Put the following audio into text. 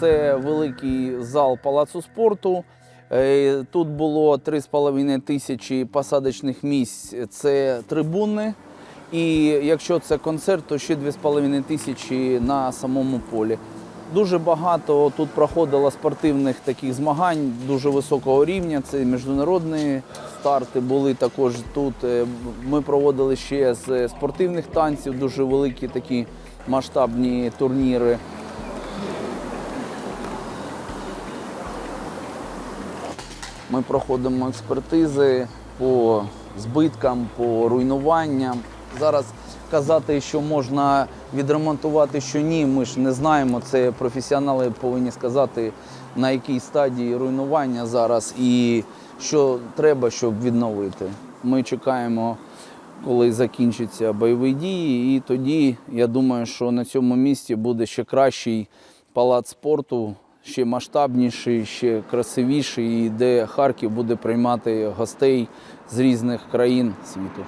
це великий зал палацу спорту. Е, Тут було 3,5 тисячі посадочних місць. Це трибуни. І якщо це концерт, то ще 2,5 тисячі на самому полі. Дуже багато тут проходило спортивних таких змагань дуже високого рівня. Це міжнародні старти були також тут. Е, Ми проводили ще з спортивних танців дуже великі такі масштабні турніри. Ми проходимо експертизи по збиткам, по руйнуванням. Зараз казати, що можна відремонтувати, що ні, ми ж не знаємо. Це професіонали повинні сказати, на якій стадії руйнування зараз і що треба, щоб відновити. Ми чекаємо, коли закінчаться бойові дії, і тоді я думаю, що на цьому місці буде ще кращий палац спорту, ще масштабніший, ще красивіший, і де Харків буде приймати гостей з різних країн світу.